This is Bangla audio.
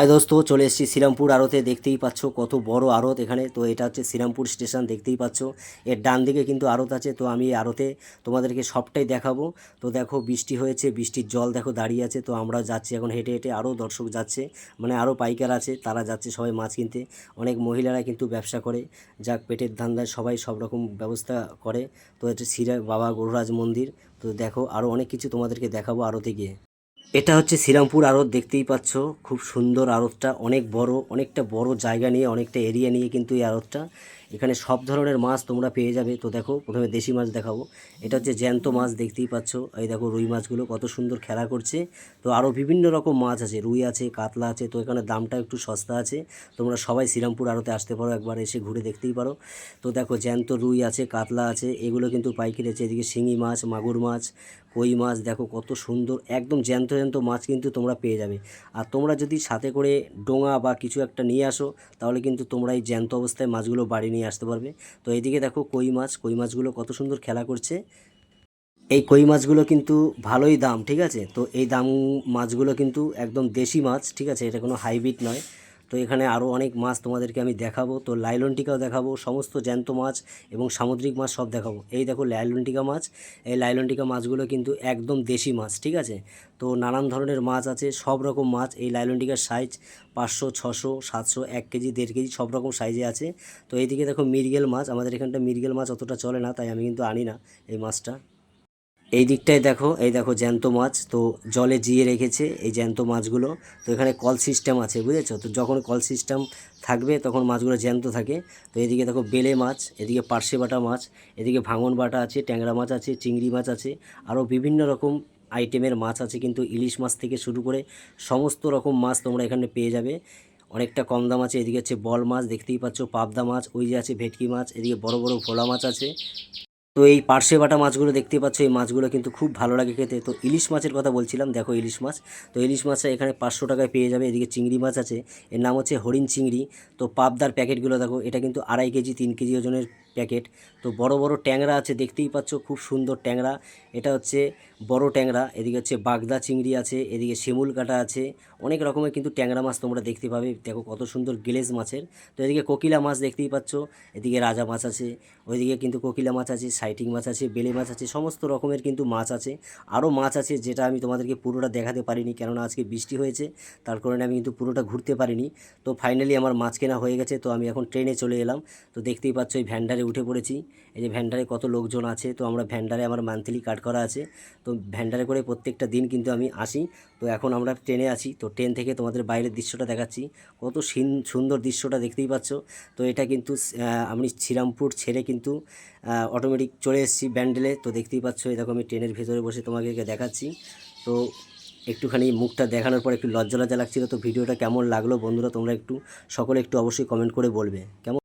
হাই দোস্ত চলে এসেছি শ্রীরামপুর আড়তে। দেখতেই পাচ্ছ কত বড় আড়ত এখানে। তো এটা হচ্ছে শ্রীরামপুর স্টেশন, দেখতেই পাচ্ছ। এর ডান দিকে কিন্তু আড়ত আছে। তো আমি আড়তে তোমাদেরকে সবটাই দেখাবো। তো দেখো, বৃষ্টি হয়েছে, বৃষ্টির জল দেখো দাঁড়িয়ে আছে। তো আমরা যাচ্ছি এখন হেঁটে হেঁটে। আরও দর্শক যাচ্ছে মানে আরও পাইকার আছে। তারা যাচ্ছে সবাই মাছ কিনতে। অনেক মহিলারা কিন্তু ব্যবসা করে। যাক, পেটের ধান্দায় সবাই সব রকম ব্যবস্থা করে। তো এটা শ্রীরা বাবা গরুরাজ মন্দির। তো দেখো, আরও অনেক কিছু তোমাদেরকে দেখাবো আড়তে গিয়ে। এটা হচ্ছে শ্রীরামপুর আরত দেখতেই পাচ্ছ। খুব সুন্দর আরতটা অনেক বড়, অনেকটা বড় জায়গা নিয়ে, অনেকটা এরিয়া নিয়ে কিন্তু এই আড়তটা। এখানে সব ধরনের মাছ তোমরা পেয়ে যাবে। তো দেখো, প্রথমে দেশি মাছ দেখাবো। এটা হচ্ছে জ্যান্ত মাছ, দেখতেই পাচ্ছ। এই দেখো রুই মাছগুলো কত সুন্দর খেলা করছে। তো আরও বিভিন্ন রকম মাছ আছে, রুই আছে, কাতলা আছে, তো এখানে দামটা একটু সস্তা আছে। তোমরা সবাই শ্রীরামপুর আড়তে আসতে পারো, একবার এসে ঘুরে দেখতেই পারো। তো দেখো জ্যান্ত রুই আছে, কাতলা আছে, এগুলো কিন্তু পাইকারি আছে। এদিকে শিঙি মাছ, মাগুর মাছ, কই মাছ, দেখো কত সুন্দর, একদম জ্যান্ত জ্যান্ত মাছ কিন্তু তোমরা পেয়ে যাবে। আর তোমরা যদি সাথে করে ডোঙা বা কিছু একটা নিয়ে আসো, তাহলে কিন্তু তোমরা এই জ্যান্ত অবস্থায় মাছগুলো বাড়ি নিয়ে আসতে পারবে। তো এইদিকে দেখো কই মাছ, কই মাছগুলো কত সুন্দর খেলা করছে। এই কই মাছগুলো কিন্তু ভালোই দাম, ঠিক আছে? তো এই দাম মাছগুলো কিন্তু একদম দেশি মাছ, ঠিক আছে? এটা কোনো হাইব্রিড নয়। তো এখানে আরও অনেক মাছ তোমাদেরকে আমি দেখাবো। তো লাইলনটিকাও দেখাবো, সমস্ত জ্যান্ত মাছ এবং সামুদ্রিক মাছ সব দেখাবো। এই দেখো লাইলনটিকা মাছ, এই লাইলনটিকা মাছগুলো কিন্তু একদম দেশি মাছ, ঠিক আছে? তো নানান ধরনের মাছ আছে, সব রকম মাছ, এই লাইলনটিকার সাইজ পাঁচশো, ছশো, সাতশো, এক কেজি, দেড় কেজি, সব রকম সাইজে আছে। তো এইদিকে দেখো মিরগেল মাছ, আমাদের এখানটা মিরগেল মাছ অতটা চলে না, তাই আমি কিন্তু আনি না এই মাছটা। এই দিকটায় দেখো, এই দেখো জ্যান্ত মাছ, তো জলে জিয়ে রেখেছে এই জ্যান্ত মাছগুলো। তো এখানে কল সিস্টেম আছে, বুঝেছ? তো যখন কল সিস্টেম থাকবে, তখন মাছগুলো জ্যান্ত থাকে। তো এদিকে দেখো বেলে মাছ, এদিকে পার্শে বাটা মাছ, এদিকে ভাঙন বাটা আছে, ট্যাংরা মাছ আছে, চিংড়ি মাছ আছে, আরও বিভিন্ন রকম আইটেমের মাছ আছে। কিন্তু ইলিশ মাছ থেকে শুরু করে সমস্ত রকম মাছ তোমরা এখানে পেয়ে যাবে। অনেকটা কম দাম আছে। এদিকে হচ্ছে বল মাছ, দেখতেই পাচ্ছ পাবদা মাছ, ওই যে আছে ভেটকি মাছ, এদিকে বড় বড় ভোলা মাছ আছে। তো এই পার্শে বাটা মাছগুলো দেখতে পাচ্ছ, এই মাছগুলো কিন্তু খুব ভালো লাগে খেতে। তো ইলিশ মাছের কথা বলছিলাম, দেখো ইলিশ মাছ। তো ইলিশ মাছটা এখানে পাঁচশো টাকায় পেয়ে যাবে, এদিকে চিংড়ি মাছ আছে, এর নাম হচ্ছে হরিণ চিংড়ি। তো পাবদার প্যাকেটগুলো দেখো, এটা কিন্তু আড়াই কেজি, তিন কেজি ওজনের প্যাকেট। তো বড় বড় ট্যাংরা আছে, দেখতেই পাচ্ছ খুব সুন্দর ট্যাংরা। এটা হচ্ছে বড় ট্যাংরা, এদিকে হচ্ছে বাগদা চিংড়ি আছে, এদিকে শিমুল কাটা আছে। অনেক রকমের কিন্তু ট্যাংরা মাছ তোমরা দেখতে পাবে। দেখো কত সুন্দর গেলেজ মাছের। তো এদিকে কোকিলা মাছ দেখতেই পাচ্ছ, এদিকে রাজা মাছ আছে, ওইদিকে কিন্তু কোকিলা মাছ আছে, সাইটিং মাছ আছে, বেলে মাছ আছে, সমস্ত রকমের কিন্তু মাছ আছে। আরও মাছ আছে যেটা আমি তোমাদেরকে পুরোটা দেখাতে পারিনি, কেননা আজকে বৃষ্টি হয়েছে, তার কারণে আমি কিন্তু পুরোটা ঘুরতে পারিনি। তো ফাইনালি আমার মাছ কেনা হয়ে গেছে, তো আমি এখন ট্রেনে চলে এলাম। তো দেখতেই পাচ্ছ এই ভ্যান্ডারে উঠে পড়েছি। এই যে ভ্যান্ডারে কত লোকজন আছে, তো আমরা ভ্যান্ডারে আমার মান্থলি কার্ড করা আছে। তো ভ্যান্ডারে করে প্রত্যেকটা দিন কিন্তু আমি আসি। তো এখন আমরা ট্রেনে আছি। তো ট্রেন থেকে তোমাদের বাইরের দৃশ্যটা দেখাচ্ছি। কত সিন- সুন্দর দৃশ্যটা দেখতেই পাচ্ছ। তো এটা কিন্তু আমি শ্রীরামপুর ছেড়ে কিন্তু অটোমেটিক চলে এসেছি ব্যান্ডেলে। তো দেখতেই পাচ্ছ দেখো আমি ট্রেনের ভেতরে বসে তোমাকে দেখাচ্ছি। তো একটুখানি মুখটা দেখানোর পর একটু লজ্জা লজ্জা লাগছিল। তো ভিডিওটা কেমন লাগল বন্ধুরা, তোমরা একটু, সকলে একটু অবশ্যই কমেন্ট করে বলবে। কেমন